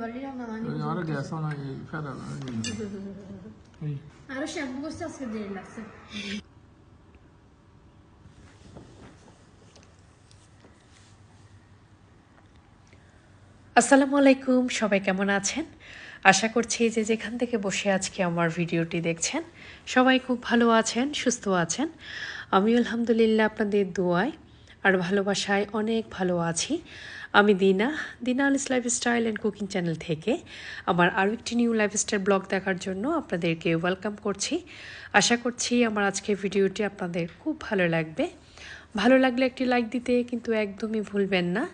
ঘরে গ্যাস আরও শ্যাম্পু আজকে দেরি লাগছে আসসালামু আলাইকুম সবাই কেমন আছেন? আশা করছি যে যেখান থেকে বসে আজকে আমার ভিডিওটি দেখছেন সবাই খুব ভালো আছেন সুস্থ আছেন। আমি আলহামদুলিল্লাহ আপনাদের দোয়ায় আর ভালোবাসায় অনেক ভালো আছি। আমি দিনা দিনা আলিস লাইফস্টাইল অ্যান্ড কুকিং চ্যানেল থেকে। আমার আরও একটি নিউ লাইফস্টাইল ব্লগ দেখার জন্য আপনাদেরকে ওয়েলকাম করছি। আশা করছি আমার আজকের ভিডিওটি আপনাদের খুব ভালো লাগবে। ভালো লাগলে একটি লাইক দিতে কিন্তু একদমই ভুলবেন না।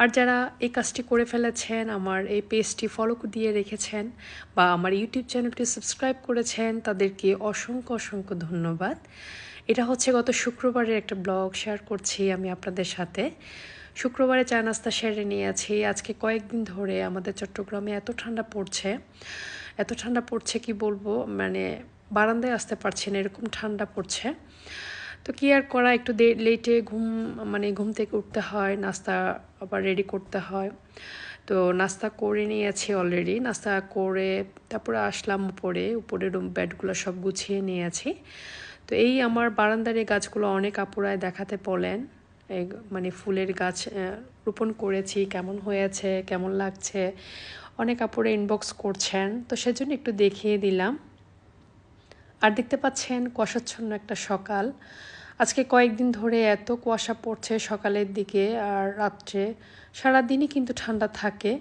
আর যারা এই কাজটি করে ফেলেছেন, আমার এই পেজটি ফলো দিয়ে রেখেছেন বা আমার ইউটিউব চ্যানেলটি সাবস্ক্রাইব করেছেন, তাদেরকে অসংখ্য অসংখ্য ধন্যবাদ। এটা হচ্ছে গত শুক্রবারের একটা ব্লগ শেয়ার করছি আমি আপনাদের সাথে। শুক্রবারে চা নাস্তা সেরে নিয়েছি। আজকে কয়েকদিন ধরে আমাদের চট্টগ্রামে এত ঠান্ডা পড়ছে। এত ঠান্ডা পড়ছে কি বলব? মানে বারান্দায় আসতে পারছি না, এরকম ঠান্ডা পড়ছে। তো কি আর করা? একটু লেটে ঘুম মানে ঘুম থেকে উঠতে হয়, নাস্তা আবার রেডি করতে হয়। তো নাস্তা করে নিয়েছি অলরেডি নাস্তা করে তারপরে আসলাম উপরে। উপরে রুম বেডগুলো সব গুছিয়ে নিয়েছি। তো এই আমার বারান্দার এই গাছগুলো অনেক আপুরায় দেখাতে বলেন। এই মানে ফুলের গাছ রোপণ করেছি, কেমন হয়েছে, কেমন লাগছে। অনেক আপুরে ইনবক্স করছেন, তো সেজন্য একটু দেখিয়ে দিলাম। আর দেখতে পাচ্ছেন কুয়াশাচ্ছন্ন একটা সকাল। আজকে কয়েকদিন ধরে এত কুয়াশা পড়ছে সকালের দিকে আর রাত্রে। সারাদিনই কিন্তু ঠান্ডা থাকে।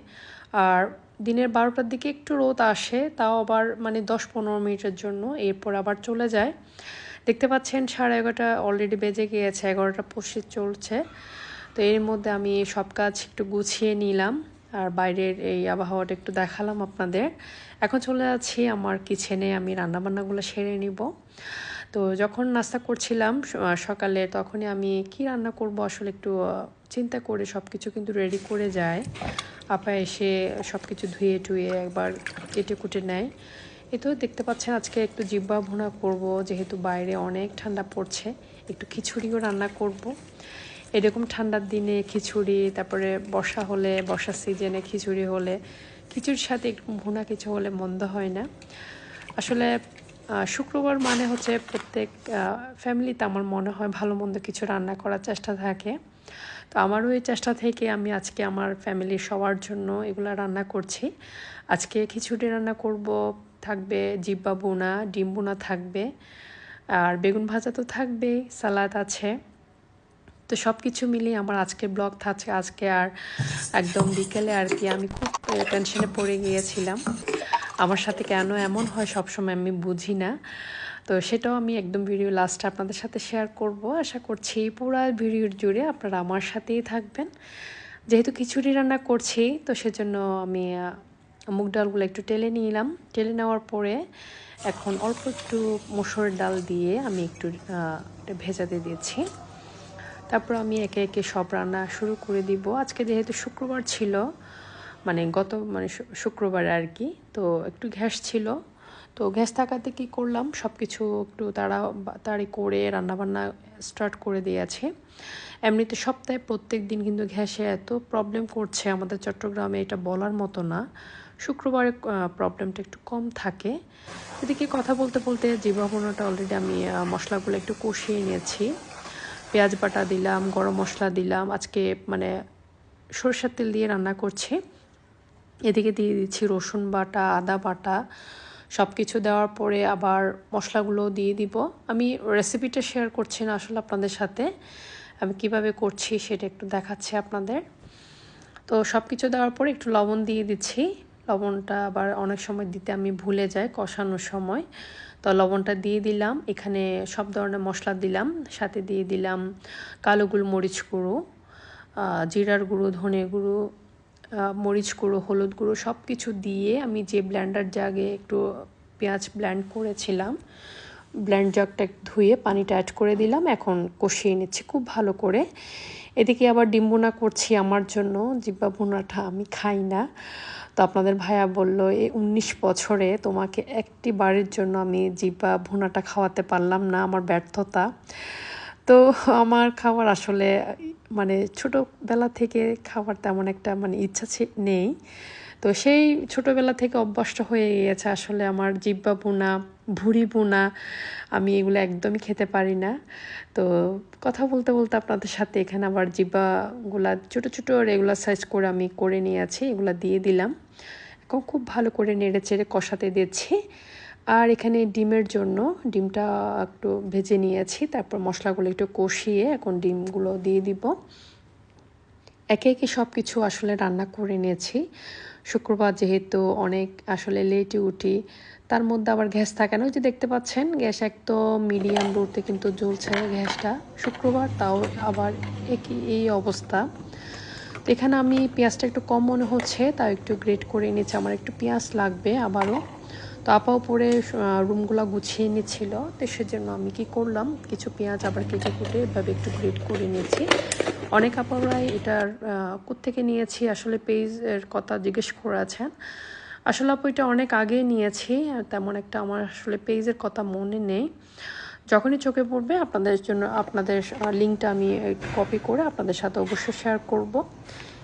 আর দিনের বারোটার দিকে একটু রোদ আসে, তাও আবার মানে দশ পনেরো মিনিটের জন্য, এরপর আবার চলে যায়। দেখতে পাচ্ছেন সাড়ে এগারোটা অলরেডি বেজে গিয়েছে, এগারোটা পঁচিশ চলছে। তো এর মধ্যে আমি সব কাজ একটু গুছিয়ে নিলাম আর বাইরের এই আবহাওয়াটা একটু দেখালাম আপনাদের। এখন চলে যাচ্ছি আমার কিচেনে আমি রান্নাবান্নাগুলো সেরে নিব। তো যখন নাস্তা করছিলাম সকালে তখনই আমি কি রান্না করব আসলে একটু চিন্তা করে সব কিছু কিন্তু রেডি করে যায়। আপা এসে সব কিছু ধুয়ে টুয়ে একবার কেটে কুটে নেয়। এ তো দেখতে পাচ্ছেন আজকে একটু জিব্বা ভুনা করব, যেহেতু বাইরে অনেক ঠান্ডা পড়ছে। একটু খিচুড়িও রান্না করব। এরকম ঠান্ডার দিনে খিচুড়ি, তারপরে বর্ষা হলে বর্ষার সিজনে খিচুড়ি হলে, খিচুড়ির সাথে একটু ভুনা কিছু হলে মন্দ হয় না। আসলে শুক্রবার মানে হচ্ছে প্রত্যেক ফ্যামিলিতে আমার মনে হয় ভালো মন্দ কিছু রান্না করার চেষ্টা থাকে। তো আমারও এই চেষ্টা থেকে আমি আজকে আমার ফ্যামিলির সবার জন্য এগুলো রান্না করছি। আজকে খিচুড়ি রান্না করব থাকবে, জিব্বা বোনা ডিম বোনা থাকবে, আর বেগুন ভাজা তো থাকবেই, সালাদ আছে। তো সব কিছু মিলিয়ে আমার আজকের ব্লগ থাকছে, আজকে আর একদম বিকেলে আর কি আমি খুব টেনশনে পড়ে গিয়েছিলাম। আমার সাথে কেন এমন হয় সবসময় আমি বুঝি না। তো সেটাও আমি একদম ভিডিও লাস্টে আপনাদের সাথে শেয়ার করব। আশা করছি পুরো ভিডিওর জুড়ে আপনারা আমার সাথেই থাকবেন। যেহেতু খিচুড়ি রান্না করছি, তো সেজন্য আমি মুগ ডালগুলো একটু টেলে নিলাম। টেলে নেওয়ার পরে এখন অল্প একটু মসুর ডাল দিয়ে আমি একটু ভেজাতে দিয়েছি। তারপর আমি একে একে সব রান্না শুরু করে দিব। আজকে যেহেতু শুক্রবার ছিল মানে গত মানে শুক্রবার আর কি, তো একটু গ্যাস ছিল। তো গ্যাস থাকাতে কি করলাম সব কিছু একটু তাড়া তাড়ি করে রান্নাবান্না স্টার্ট করে দিয়েছে এমনিতে সপ্তাহে প্রত্যেক দিন কিন্তু গ্যাসে এত প্রবলেম করছে আমাদের চট্টগ্রামে, এটা বলার মতো না। শুক্রবারে প্রবলেমটা একটু কম থাকে। এদিকে কথা বলতে বলতে জীবাবনটা অলরেডি আমি মশলাগুলো একটু কষিয়ে নিয়েছি। পেঁয়াজ বাটা দিলাম, গরম মশলা দিলাম, আজকে মানে সরষের তেল দিয়ে রান্না করছি। এদিকে দিয়ে দিচ্ছি রসুন বাটা, আদা বাটা সব কিছু দেওয়ার পরে আবার মশলাগুলো দিয়ে দিব। আমি রেসিপিটা শেয়ার করছি না আসলে আপনাদের সাথে। আমি কীভাবে করছি সেটা একটু দেখাচ্ছি আপনাদের। তো সব কিছু দেওয়ার পরে একটু লবণ দিয়ে দিচ্ছি। লবণটা আবার অনেক সময় দিতে আমি ভুলে যাই কষানোর সময়। তো লবণটা দিয়ে দিলাম, এখানে সব ধরনের মশলা দিলাম, সাথে দিয়ে দিলাম কালো গোলমরিচ গুঁড়ো জিরার গুঁড়ো, ধনে গুঁড়ো মরিচ গুঁড়ো, হলুদ গুঁড়ো সব কিছু দিয়ে আমি যে ব্ল্যান্ডার জাগে একটু পেঁয়াজ ব্ল্যান্ড করেছিলাম ব্ল্যান্ড জাগটা ধুয়ে পানিটা অ্যাড করে দিলাম। এখন কষিয়ে নিচ্ছি খুব ভালো করে। এদিকে আবার ডিম ভুনা করছি আমার জন্য, জিব্বা ভুনাটা আমি খাই না। তো আপনাদের ভাইয়া বলল এই উনিশ বছরে তোমাকে একটি বাড়ির জন্য আমি জিব্বা ভুনাটা খাওয়াতে পারলাম না, আমার ব্যর্থতা। তো আমার খাবার আসলে মানে ছোটোবেলা থেকে খাবার তেমন একটা মানে ইচ্ছা নেই। তো সেই ছোটোবেলা থেকে অভ্যস্ত হয়ে গিয়েছে আসলে আমার জিব্বা বোনা ভুড়ি বোনা আমি এগুলো একদমই খেতে পারি না। তো কথা বলতে বলতে আপনাদের সাথে এখানে আবার জিব্বাগুলা ছোটো ছোটো রেগুলার সাইজ করে আমি করে নিয়েছি এগুলো দিয়ে দিলাম। এখন খুব ভালো করে নেড়ে চেড়ে কষাতে দিচ্ছি। আর এখানে ডিমের জন্য ডিমটা একটু ভেজে নিয়েছি, তারপর মশলাগুলো একটু কষিয়ে এখন ডিমগুলো দিয়ে দিব। একে একে সব কিছু আসলে রান্না করে নিয়েছি। শুক্রবার যেহেতু অনেক আসলে লেটে উঠি, তার মধ্যে আবার গ্যাস থাকে না। ওই যে দেখতে পাচ্ছেন, গ্যাস একদম মিডিয়াম রোডতে কিন্তু জ্বলছে গ্যাসটা। শুক্রবার তাও আবার একই, এই অবস্থা। এখানে আমি পেঁয়াজটা একটু কম মনে হচ্ছে, তাও একটু গ্রেট করে নিয়েছি। আমার একটু পেঁয়াজ লাগবে আবারও। তো আপাও পরে রুমগুলো গুছিয়ে নিচ্ছিল। তো সেজন্য আমি কি করলাম, কিছু পেঁয়াজ আবার কেটে কুটে এভাবে একটু গ্রেট করে নিয়েছি। অনেক আপারাই এটার কোত্থেকে নিয়েছি আসলে পেজের কথা জিজ্ঞেস করেছেন। আসলে আপু এটা অনেক আগে নিয়েছি তেমন একটা আমার আসলে পেজের কথা মনে নেই। যখনই চোখে পড়বে আপনাদের জন্য আপনাদের লিঙ্কটা আমি কপি করে আপনাদের সাথে অবশ্যই শেয়ার করব।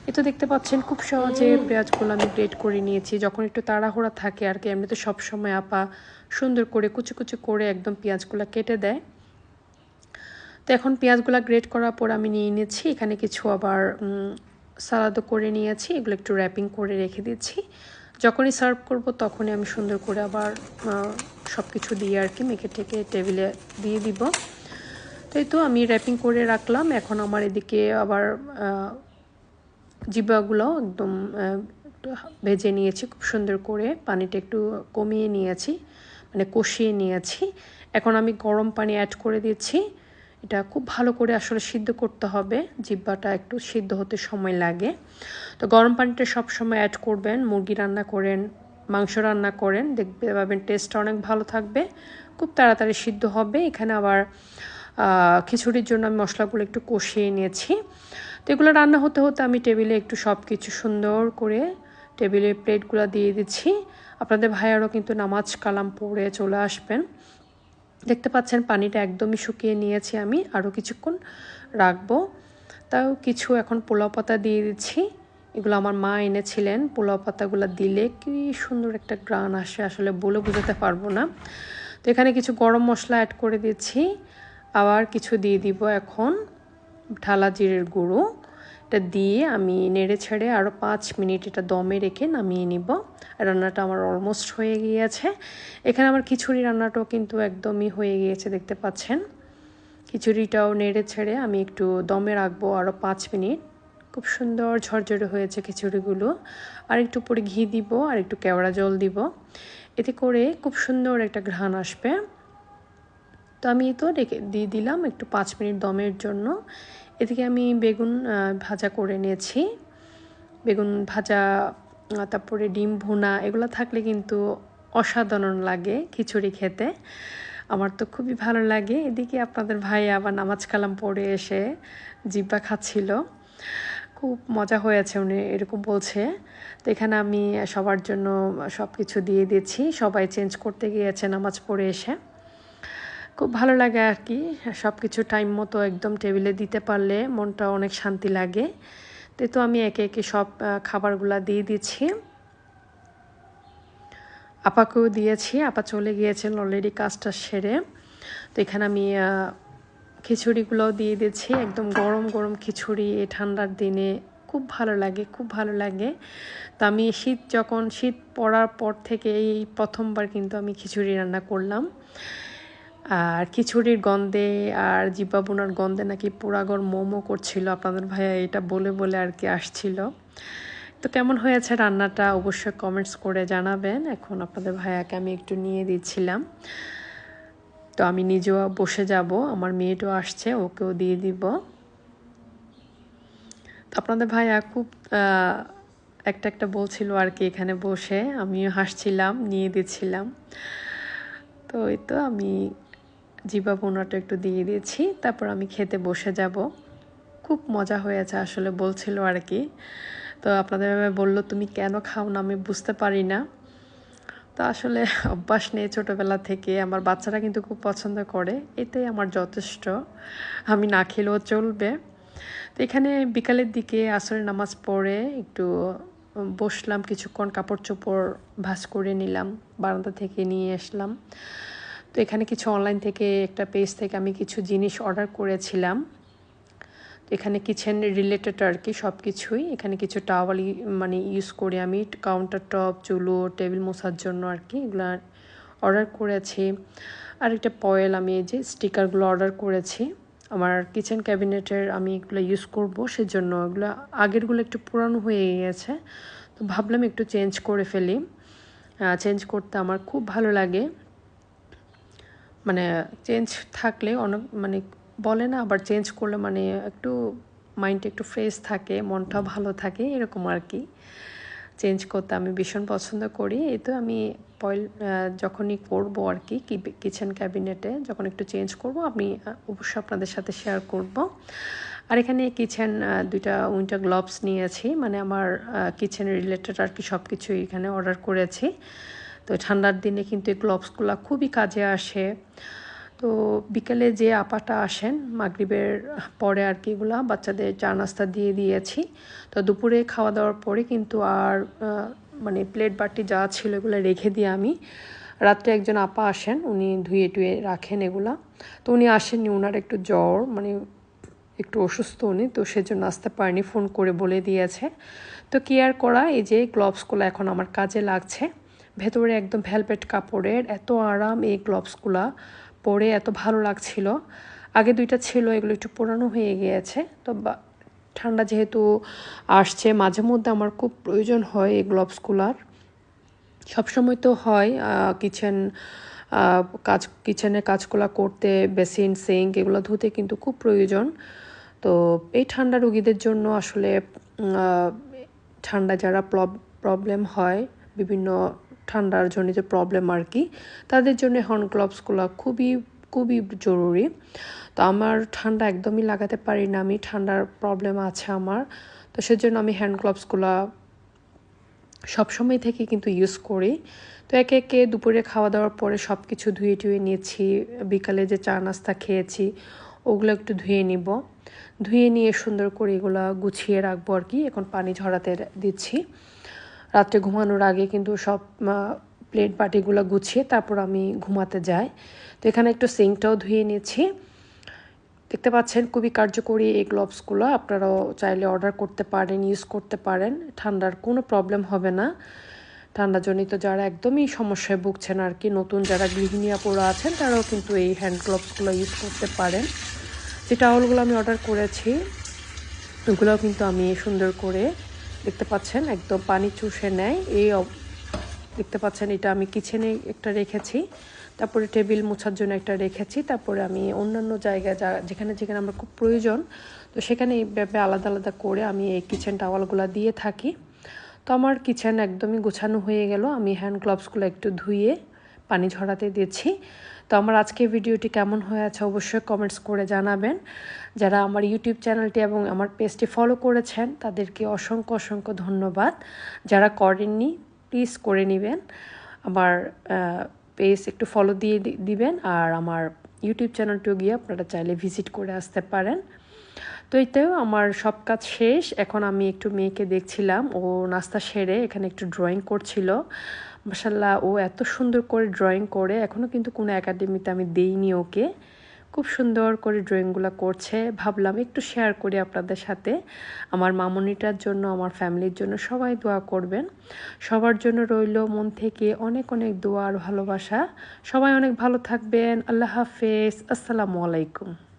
এ তো দেখতে পাচ্ছেন খুব সহজে পেঁয়াজগুলো আমি গ্রেড করে নিয়েছি। যখন একটু তাড়াহুড়া থাকে আর কি এমনিতে সবসময় আপা সুন্দর করে কুচি কুচি করে একদম পেঁয়াজগুলো কেটে দেয়। তো এখন পেঁয়াজগুলো গ্রেট করার পর আমি নিয়ে নিয়েছি এখানে কিছু আবার সালাদও করে নিয়েছি। এগুলো একটু র্যাপিং করে রেখে দিচ্ছি। যখনই সার্ভ করব তখনই আমি সুন্দর করে আবার সব কিছু দিয়ে আর কি মেখে টেকে টেবিলে দিয়ে দিব। তো এই তো আমি র্যাপিং করে রাখলাম। এখন আমার এদিকে আবার জিবাগুলো একদম ভেজে নিয়েছি খুব সুন্দর করে। পানিটা একটু কমিয়ে নিয়েছি মানে কষিয়ে নিয়েছি। এখন আমি গরম পানি অ্যাড করে দিচ্ছি। এটা খুব ভালো করে আসলে সিদ্ধ করতে হবে। জিব্বাটা একটু সিদ্ধ হতে সময় লাগে। তো গরম পানিটা সব সময় অ্যাড করবেন, মুরগি রান্না করেন, মাংস রান্না করেন, দেখবে পাবেন টেস্টটা অনেক ভালো থাকবে। খুব তাড়াতাড়ি সিদ্ধ হবে। এখানে আবার খিচুড়ির জন্য আমি মশলাগুলো একটু কষিয়ে নিয়েছি। তো এগুলো রান্না হতে হতে আমি টেবিলে একটু সব কিছু সুন্দর করে টেবিলে প্লেটগুলো দিয়ে দিচ্ছি। আপনাদের ভাইয়ারও কিন্তু নামাজ কালাম পড়ে চলে আসবেন। দেখতে পাচ্ছেন, পানিটা একদমই শুকিয়ে নিয়েছি আমি। আরও কিছুক্ষণ রাখব। তাও কিছু এখন পোলাও পাতা দিয়ে দিচ্ছি। এগুলো আমার মা এনেছিলেন। পোলাও পাতাগুলো দিলে কি সুন্দর একটা গ্রান আসে, আসলে বলে বোঝাতে পারব না। তো এখানে কিছু গরম মশলা অ্যাড করে দিচ্ছি। আবার কিছু দিয়ে দিব এখন ঢালা জিরের গুঁড়ো। এটা দিয়ে আমি নেড়ে ছেড়ে আরও পাঁচ মিনিট এটা দমে রেখে নামিয়ে নিব। রান্নাটা আমার অলমোস্ট হয়ে গিয়েছে। এখানে আমার খিচুড়ি রান্নাটাও কিন্তু একদমই হয়ে গিয়েছে, দেখতে পাচ্ছেন। খিচুড়িটাও নেড়ে ছেড়ে আমি একটু দমে রাখব আরও পাঁচ মিনিট। খুব সুন্দর ঝরঝরে হয়েছে খিচুড়িগুলো। আর একটু পরে ঘি দিব, আর একটু কেওড়া জল দিব। এতে করে খুব সুন্দর একটা ঘ্রাণ আসবে। তো আমি তো রেখে দিয়ে দিলাম একটু পাঁচ মিনিট দমের জন্য। এদিকে আমি বেগুন ভাজা করে নিয়েছি। বেগুন ভাজা তারপরে ডিম ভুনা, এগুলো থাকলে কিন্তু অসাধারণ লাগে খিচুড়ি খেতে। আমার তো খুবই ভালো লাগে। এদিকে আপনাদের ভাই আবার নামাজ কালাম পড়ে এসে জিব্বা খাচ্ছিল। খুব মজা হয়েছে উনি, এরকম বলছে। তো এখানে আমি সবার জন্য সব কিছু দিয়ে দিয়েছি সবাই চেঞ্জ করতে গিয়েছে নামাজ পড়ে এসে। খুব ভালো লাগে আর কি। সব কিছু টাইম মতো একদম টেবিলে দিতে পারলে মনটা অনেক শান্তি লাগে। তো তো আমি একে একে সব খাবারগুলো দিয়ে দিচ্ছি। আপাকেও দিয়েছি, আপা চলে গিয়েছেন অলরেডি কাজটা সেরে। তো এখানে আমি খিচুড়িগুলোও দিয়ে দিচ্ছি, একদম গরম গরম খিচুড়ি এই ঠান্ডার দিনে। খুব ভালো লাগে, খুব ভালো লাগে। তো আমি শীত যখন, শীত পড়ার পর থেকে এই প্রথমবার কিন্তু আমি খিচুড়ি রান্না করলাম। আর খিচুড়ির গন্ধে আর জিব্বা বোনার গন্ধে নাকি পোড়াগর মোমো করছিল আপনাদের ভাইয়া, এটা বলে বলে আর কি আসছিল। তো কেমন হয়েছে রান্নাটা অবশ্যই কমেন্টস করে জানাবেন। এখন আপনাদের ভাইয়াকে আমি একটু নিয়ে দিচ্ছিলাম। তো আমি নিজেও বসে যাব, আমার মেয়েটাও আসছে, ওকেও দিয়ে দিব। তো আপনাদের ভাইয়া খুব একটা একটা বলছিল আর কি এখানে বসে, আমিও হাসছিলাম, নিয়ে দিচ্ছিলাম। তো এই তো আমি জিবা বোনাটা একটু দিয়ে দিয়েছি। তারপর আমি খেতে বসে যাব। খুব মজা হয়েছে আসলে বলছিল আর কি। তো আপনাদের বলল, তুমি কেন খাও না? আমি বুঝতে পারি না। তো আসলে অভ্যাস নেই ছোটোবেলা থেকে আমার বাচ্চারা কিন্তু খুব পছন্দ করে। এটাই আমার যথেষ্ট। আমি না খেলেও চলবে। তো এখানে বিকালের দিকে আসরের নামাজ পড়ে একটু বসলাম, কিছুক্ষণ কাপড় চোপড় ভাস করে নিলাম, বারান্দা থেকে নিয়ে আসলাম। তো এখানে কিছু অনলাইন থেকে একটা পেজ থেকে আমি কিছু জিনিস অর্ডার করেছিলাম। এখানে কিচেন রিলেটেড আর কি সব কিছুই এখানে কিছু টাওয়াল মানে ইউজ করে আমি কাউন্টার টপ চুলো টেবিল মোছার জন্য আর কি এগুলো অর্ডার করেছি। আর একটা পয়েল আমি এই যে স্টিকারগুলো অর্ডার করেছি। আমার কিচেন ক্যাবিনেটের আমি এগুলো ইউজ করব, সেজন্য এগুলো আগেরগুলো একটু পুরানো হয়ে গেছে তো ভাবলাম একটু চেঞ্জ করে ফেলি। চেঞ্জ করতে আমার খুব ভালো লাগে। মানে চেঞ্জ থাকলে অনেক মানে বলে না আবার চেঞ্জ করলে মানে একটু মাইন্ডটা একটু ফ্রেশ থাকে, মনটা ভালো থাকে, এরকম আর কি চেঞ্জ করতে আমি ভীষণ পছন্দ করি। এই তো আমি পয়েল যখনই করব আর কি কিচেন ক্যাবিনেটে যখন একটু চেঞ্জ করব, আমি অবশ্যই আপনাদের সাথে শেয়ার করব। আর এখানে কিচেন দুইটা উইন্টার গ্লোভস নিয়েছি মানে আমার কিচেন রিলেটেড আর কি সব কিছুই এখানে অর্ডার করেছি। তো ঠান্ডার দিনে কিন্তু এই গ্লোভসগুলো খুবই কাজে আসে। তো বিকেলে যে আপাটা আসেন, মাগরিবের পরে আর কি এগুলো বাচ্চাদের চা নাস্তা দিয়ে দিয়েছি। তো দুপুরে খাওয়া দাওয়ার পরে কিন্তু আর মানে প্লেট বাটি যা ছিল এগুলো রেখে দিয়ে আমি রাত্রে একজন আপা আসেন, উনি ধুয়ে টুয়ে রাখেন এগুলা। তো উনি আসেননি ওনার একটু জ্বর মানে একটু অসুস্থ উনি, তো সেজন্য আসতে পারেনি ফোন করে বলে দিয়েছে। তো কেয়ার করা, এই যে গ্লোভসগুলো এখন আমার কাজে লাগছে। ভেতরে একদম ভ্যালপেট কাপড়ের, এত আরাম এই গ্লোভসগুলা পরে, এত ভালো লাগছিল। আগে দুইটা ছিল, এগুলো একটু পুরানো হয়ে গিয়েছে। তো ঠান্ডা যেহেতু আসছে, মাঝে মধ্যে আমার খুব প্রয়োজন হয় এই গ্লোভসগুলার। সবসময় তো হয় কিচেন কাজ, কিচেনের কাজগুলো করতে, বেসিন, সিঙ্ক এগুলো ধুতে কিন্তু খুব প্রয়োজন। তো এই ঠান্ডা রুগীদের জন্য আসলে ঠান্ডা যারা প্রবলেম হয়, বিভিন্ন ঠান্ডার জনিত প্রবলেম আর কি, তাদের জন্য হ্যান্ড গ্লোভসগুলো খুবই খুবই জরুরি। তো আমার ঠান্ডা একদমই লাগাতে পারি না, আমি ঠান্ডার প্রবলেম আছে আমার। তো সেজন্য আমি হ্যান্ড গ্লোভসগুলো সবসময় থেকে কিন্তু ইউজ করি। তো একে একে দুপুরে খাওয়া দাওয়ার পরে সব কিছু ধুয়ে টুয়ে নিয়েছি, বিকালে যে চা নাস্তা খেয়েছি, ওগুলো একটু ধুয়ে নিব। ধুয়ে নিয়ে সুন্দর করে এগুলো গুছিয়ে রাখব আর কি, এখন পানি ঝরাতে দিচ্ছি। রাত্রে ঘুমানোর আগে কিন্তু সব প্লেট বাটিগুলো গুছিয়ে তারপর আমি ঘুমাতে যাই। তো এখানে একটু সিঙ্কটাও ধুয়ে নিয়েছি। দেখতে পাচ্ছেন খুবই কার্যকরী এই গ্লোভসগুলো আপনারাও চাইলে অর্ডার করতে পারেন ইউজ করতে পারেন। ঠান্ডার কোনো প্রবলেম হবে না। ঠান্ডাজনিত যারা একদমই সমস্যায় ভুগছেন আর কি, নতুন যারা গৃহিণীরা পড়া আছেন, তারাও কিন্তু এই হ্যান্ড গ্লোভসগুলো ইউজ করতে পারেন। যে টাওয়ালগুলো আমি অর্ডার করেছি, ওগুলোও কিন্তু আমি সুন্দর করে দেখতে পাচ্ছেন, একদম পানি চুষে নেয়। এই দেখতে পাচ্ছেন, এটা আমি কিচেনে একটা রেখেছি। তারপরে টেবিল মোছার জন্য একটা রেখেছি। তারপরে আমি অন্যান্য জায়গায় যা, যেখানে যেখানে আমার খুব প্রয়োজন, তো সেখানে এইভাবে আলাদা আলাদা করে আমি এই কিচেন টাওয়ালগুলো দিয়ে থাকি। তো আমার কিচেন একদমই গোছানো হয়ে গেল। আমি হ্যান্ড গ্লাভসগুলো একটু ধুয়ে পানি ঝরাতে দিচ্ছি। তো আমার আজকে ভিডিওটি কেমন হয়েছে অবশ্যই কমেন্টস করে জানাবেন। যারা আমার ইউটিউব চ্যানেলটি এবং আমার পেজটি ফলো করেছেন, তাদেরকে অসংখ্য অসংখ্য ধন্যবাদ। যারা করেননি প্লিজ করে নেবেন। আমার পেজ একটু ফলো দিয়ে দিবেন। আর আমার ইউটিউব চ্যানেলটিও গিয়ে আপনারা চাইলে ভিজিট করে আসতে পারেন। তো এইটাও আমার সব কাজ শেষ। এখন আমি একটু মেয়েকে দেখছিলাম। ও নাস্তা সেরে এখানে একটু ড্রয়িং করছিল। মাসাল্লাহ ও এত সুন্দর করে ড্রয়িং করে। এখনও কিন্তু কোনো একাডেমিতে আমি দেইনি ওকে। খুব সুন্দর করে ড্রয়িংগুলো করছে। ভাবলাম একটু শেয়ার করি আপনাদের সাথে। আমার মামনিটার জন্য, আমার ফ্যামিলির জন্য সবাই দোয়া করবেন। সবার জন্য রইল মন থেকে অনেক অনেক দোয়া আর ভালোবাসা। সবাই অনেক ভালো থাকবেন। আল্লাহ হাফেজ। আসসালামু আলাইকুম।